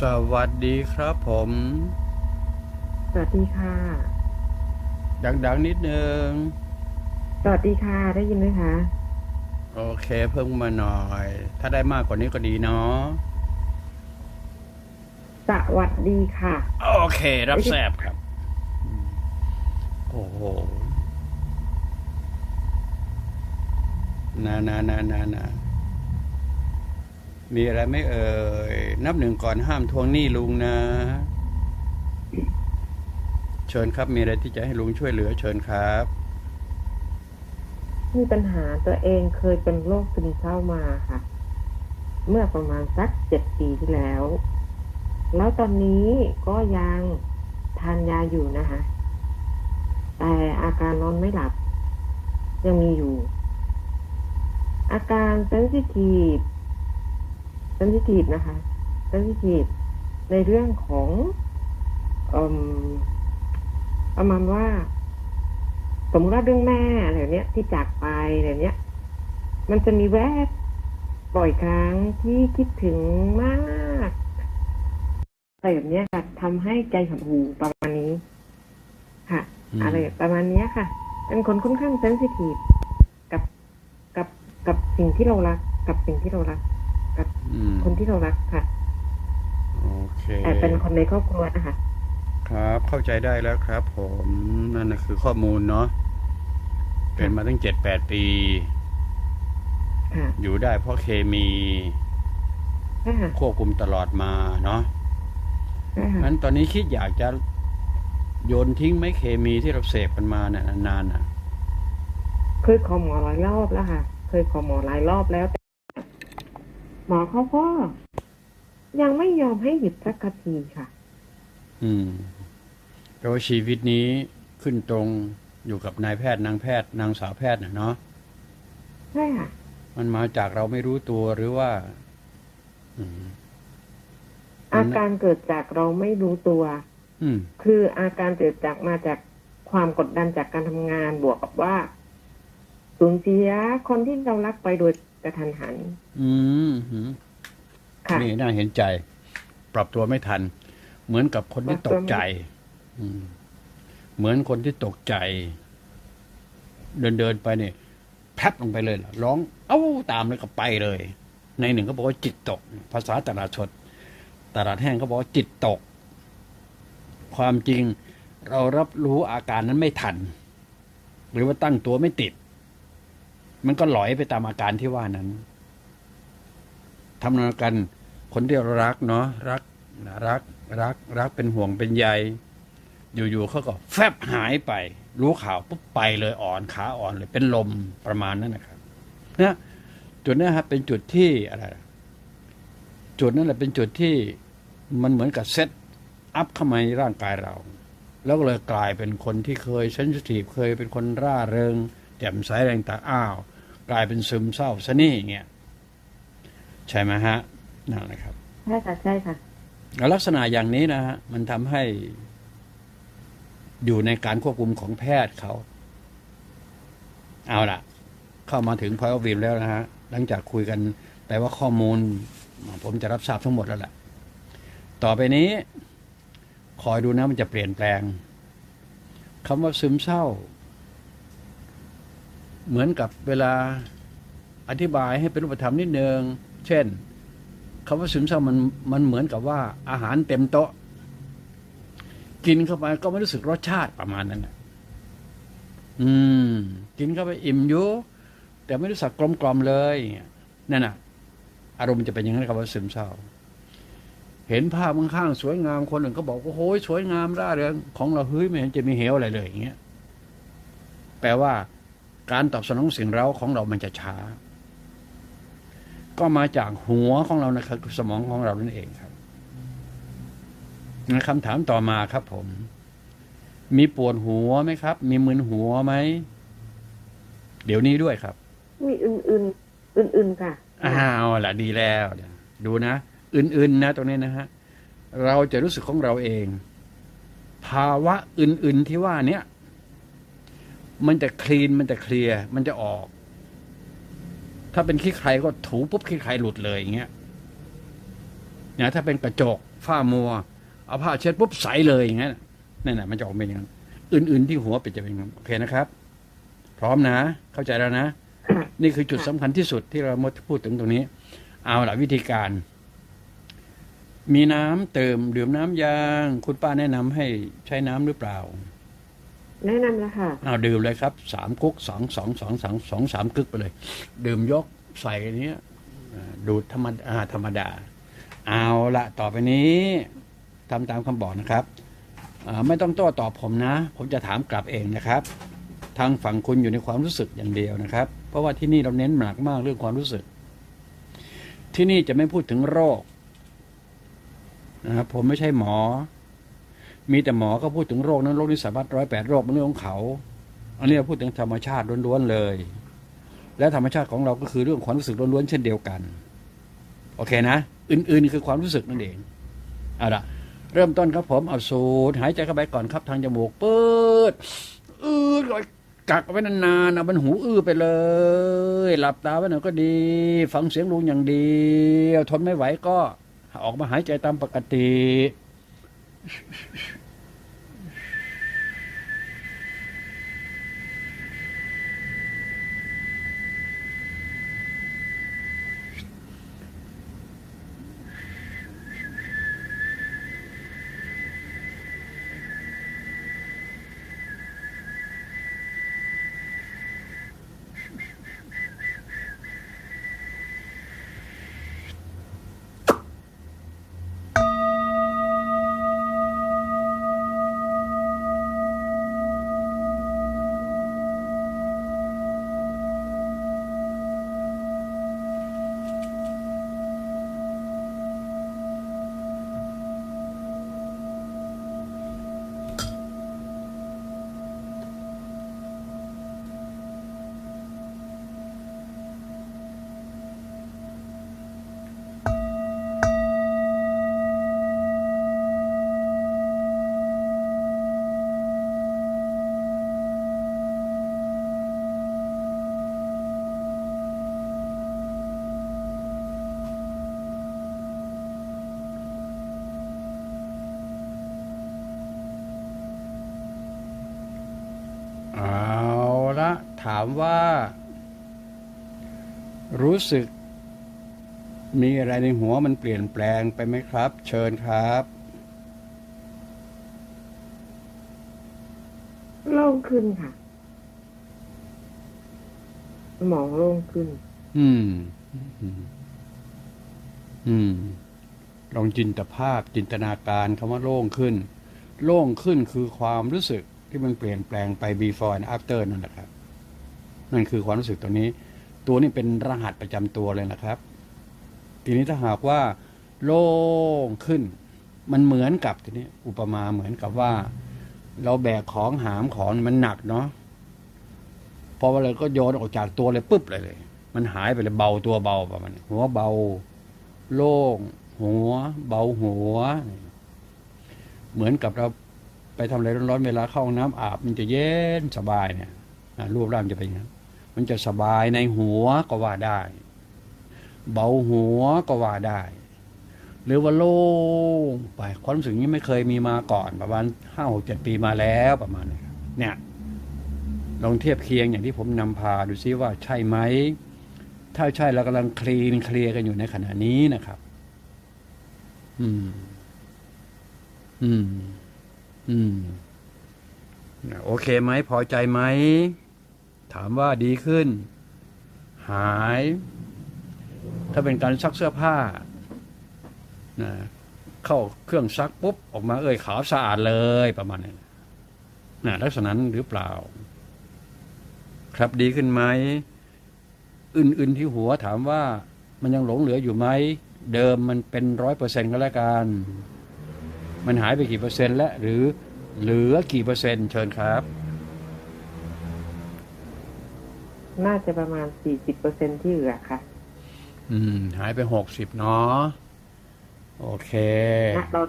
สวัสดีครับผม สวัสดีค่ะ ดังๆนิดนึง สวัสดีค่ะ ได้ยินไหมคะ โอเคเพิ่มมาหน่อย ถ้าได้มากกว่านี้ก็ดีเนาะ สวัสดีค่ะ โอเค รับแซบครับอืมโอ้โห นานานานานา มีอะไรไม่เอ่ย นับหนึ่งก่อนห้ามทวงหนี้ลุงนะ เชิญครับ มีอะไรที่จะให้ลุงช่วยเหลือ เชิญครับ มีปัญหาตัวเองเคยเป็นโรคซึมเศร้ามาค่ะ เมื่อประมาณสักเจ็ดปีที่แล้ว แล้วตอนนี้ก็ยังทานยาอยู่นะคะ แต่อาการนอนไม่หลับ ยังมีอยู่ อาการเซนซิทีฟ เซนซิทีฟนะคะเซนซิทีฟในเรื่องของเอิ่มประมาณว่า สมมติว่าเรื่องแม่อะไรแบบเนี้ยที่จากไปอะไรเนี้ย มันจะมีแวบบ่อยครั้งที่คิดถึงมากอะไรแบบเนี้ยค่ะทำให้ใจหดหูประมาณนี้ ค่ะอืมอะไรประมาณเนี้ยค่ะ เป็นคนค่อนข้างเซนซิทีฟกับกับกับสิ่งที่เรารัก กับสิ่งที่เรารัก กับอืมคนที่เรารักค่ะโอเคแต่เป็นคนในครอบครัวนะคะครับ เข้าใจได้แล้วครับ ผมนั่นนะคือข้อมูลเนาะเป็นมาตั้งเจ็ดแปดปีค่ะอยู่ได้เพราะเคมีใช่ค่ะควบคุมตลอดมาเนาะใช่ค่ะงั้นตอนนี้คิดอยากจะโยนทิ้งไหมเคมีที่เราเสพกันมาเนี่ยนานๆน่ะ เคยขอหมอหลายรอบแล้วค่ะ เคยขอหมอหลายรอบแล้วแต่ หมอเขาก็ยังไม่ยอมให้หยุดสักทีค่ะ อืมเพราะว่าชีวิตนี้ขึ้นตรงอยู่กับนายแพทย์นางแพทย์นางสาวแพทย์น่ะเนาะใช่ค่ะ มันมาจากเราไม่รู้ตัวหรือว่า อืมอาการเกิดจากเราไม่รู้ตัวอืมคืออาการเกิดจากมาจากความกดดันจากการทำงานบวกกับว่า สูญเสียคนที่เรารักไปโดย กระทันหันอืมหืมค่ะนี่น่าเห็นใจ ปรับตัวไม่ทัน เหมือนกับคนที่ปตรับตัวกไม่ใจ อืม เหมือนคนที่ตกใจ เดินเดินๆไปเนี่ยแพบลงไปเลยล่ะร้อง เอ้าตามเลยก็ไปเลย ในหนึ่งเขาบอกว่าจิตตก ภาษาตลาดสดตลาดแห้งเขาบอกว่าจิตตก ความจริงเรารับรู้อาการนั้นไม่ทัน หรือว่าตั้งตัวไม่ติด มันก็หลอยไปตามอาการที่ว่านั้นทำนองกัน คนที่เรารักเนาะรักรักรัก รักเป็นห่วงเป็นใยอยู่ๆเขาก็แฟบหายไป รู้ข่าวปุ๊บไปเลยอ่อนขาอ่อนเลย เป็นลมประมาณนั้นนะครับนะจุดนี้ครับเป็นจุดที่อะไรจุดนั้นแหละเป็นจุดที่มันเหมือนกับเซตอัพเข้ามาในร่างกายเรา แล้วก็เลยกลายเป็นคนที่เคยเซนซิทีฟเคยเป็นคนร่าเริง แจ่มใสแรงต่างอ้าว กลายเป็นซึมเศร้าซะนี่เงี้ยใช่ไหมฮะนั่นแหละครับใช่ค่ะใช่ค่ะแล้วลักษณะอย่างนี้นะฮะมันทำให้อยู่ในการควบคุมของแพทย์เขา เอาล่ะเข้ามาถึงพอยวิมแล้วนะฮะ หลังจากคุยกันแปลว่าข้อมูล ผมจะรับทราบทั้งหมดแล้วแหละ ต่อไปนี้ คอยดูนะมันจะเปลี่ยนแปลงคำว่าซึมเศร้า เหมือนกับเวลาอธิบายให้เป็นรูปธรรมนิดนึง เช่นคำว่าซึมเศร้ามันมันเหมือนกับว่าอาหารเต็มโต๊ะ กินเข้าไปก็ไม่รู้สึกรสชาติประมาณนั้นอืม กินเข้าไปอิ่มอยู่แต่ไม่รู้สึกกลมกลอมเลยนั่นน่ะ อารมณ์จะเป็นอย่างนั้นคำว่าซึมเศร้า เห็นภาพข้างๆสวยงามคนอื่นก็บอกว่าโอ้ยสวยงามร่าเริงของเราเฮ้ยไม่เห็นจะมีเหวอะไรเลยอย่างเงี้ยแปลว่า การตอบสนองสิ่งเร้าของเรามันจะช้า ก็มาจากหัวของเรานะครับสมองของเรานั่นเองครับคำถามต่อมาครับ ผม มีปวดหัวไหมครับ มีมึนหัวไหมเดี๋ยวนี้ด้วยครับ มีอื่นๆอื่นๆค่ะอ้าวล่ะดีแล้วเดี๋ยวดูนะอื่นๆนะตรงนี้นะฮะเราจะรู้สึกของเราเอง ภาวะอื่นๆที่ว่าเนี้ย มันจะคลีนมันจะเคลียร์มันจะออก ถ้าเป็นขี้ใครก็ถูปุ๊บขี้ใครหลุดเลยอย่างเงี้ยเนี่ยถ้าเป็นกระจกฝ้ามัว เอาผ้าเช็ดปุ๊บใสเลยอย่างนั้นนั่นแหละมันจะออกเป็นอย่างนั้นอื่น ๆ ที่หัวเป็นจะเป็นโอเคนะครับ พร้อมนะ เข้าใจแล้วนะ นี่คือจุดสำคัญที่สุดที่เรามาพูดถึงตรงนี้ เอาละวิธีการ มีน้ำเติมดื่มน้ำยาง คุณป้าแนะนำให้ใช้น้ำหรือเปล่า แนะนำแล้วค่ะเอาดื่มเลยครับสามกุ๊กสองสองสองสองสองสามกึกไปเลย ดื่มยกใส่อันเนี้ยดูดธรรมดาธรรมดา เอาละต่อไปนี้ทำตามคำบอกนะครับไม่ต้องโต้ตอบผมนะ ผมจะถามกลับเองนะครับ ทางฝั่งคุณอยู่ในความรู้สึกอย่างเดียวนะครับ เพราะว่าที่นี่เราเน้นหนักมากเรื่องความรู้สึก ที่นี่จะไม่พูดถึงโรคนะครับผมไม่ใช่หมอ มีแต่หมอก็พูดถึงโรคนั้นโรคนี้สามารถร้อยแปดโรคเป็นเรื่องของเขา อันนี้พูดถึงธรรมชาติล้วนๆเลย และธรรมชาติของเราก็คือเรื่องความรู้สึกล้วนๆเช่นเดียวกัน โอเคนะ อื่นๆคือความรู้สึกนั่นเองเอาละเริ่มต้นครับผมเอาสูดหายใจเข้าไปก่อนครับทางจมูกเปิดอืดก่อนกักไว้นานๆเอามันหูอื้อไปเลย หลับตาไว้หน่อยก็ดี ฟังเสียงลุงอย่างดีทนไม่ไหวก็ ออกมาหายใจตามปกติ shh, shh, shh. ามว่า รู้สึก มีอะไรในหัวมันเปลี่ยนแปลงไปไหมครับ เชิญครับ โล่งขึ้นค่ะสมองโล่งขึ้นอืมอืม อืม ลองจินตภาพจินตนาการคำว่าโล่งขึ้น โล่งขึ้นคือความรู้สึกที่มันเปลี่ยนแปลงไป before and after นั่นแหละครับ นั่นคือความรู้สึกตัวนี้ ตัวนี้เป็นรหัสประจำตัวเลยนะครับ ทีนี้ถ้าหากว่าโล่งขึ้น มันเหมือนกับทีนี้อุปมาเหมือนกับว่า เราแบกของหามของมันหนักเนาะพอเราก็โยนออกจากตัวเลยปุ๊บเลยเลย มันหายไปเลยเบาตัวเบาประมาณนี้หัวเบา โล่งหัว เบาหัว เหมือนกับเราไปทำอะไรร้อนๆเวลาเข้าห้องน้ำอาบมันจะเย็นสบายเนี่ยรูปร่างจะเป็นอย่างนั้น มันจะสบายในหัวก็ว่าได้ เบาหัวก็ว่าได้ หรือว่าโล่งไปความรู้สึกนี้ไม่เคยมีมาก่อนประมาณห้าหกเจ็ดปีมาแล้วประมาณนี้เนี่ยลองเทียบเคียงอย่างที่ผมนำพาดูซิว่าใช่ไหม ถ้าใช่เรากำลังคลีนเคลียร์กันอยู่ในขณะนี้นะครับ อืม อืม อืม โอเคไหม พอใจไหม ถามว่าดีขึ้น หาย ถ้าเป็นการซักเสื้อผ้านะเข้าเครื่องซักปุ๊บ ออกมาเอ้ยขาวสะอาดเลยประมาณนี้นะลักษณะนั้นหรือเปล่า ครับดีขึ้นไหมอื่นๆที่หัวถามว่ามันยังหลงเหลืออยู่ไหม เดิมมันเป็นร้อยเปอร์เซ็นต์ก็แล้วกันมันหายไปกี่เปอร์เซ็นต์แล้วหรือเหลือกี่เปอร์เซ็นต์เชิญครับ น่าจะประมาณสี่สิบเปอร์เซ็นที่เหลือค่ะ อืม หายไปหกสิบเนาะโอเคณตอน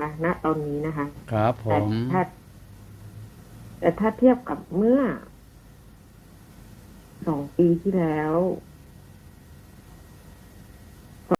นะณตอนนี้นะคะ ครับผแต่มถ้าแต่ถ้าเทียบกับเมื่อสองปีที่แล้ว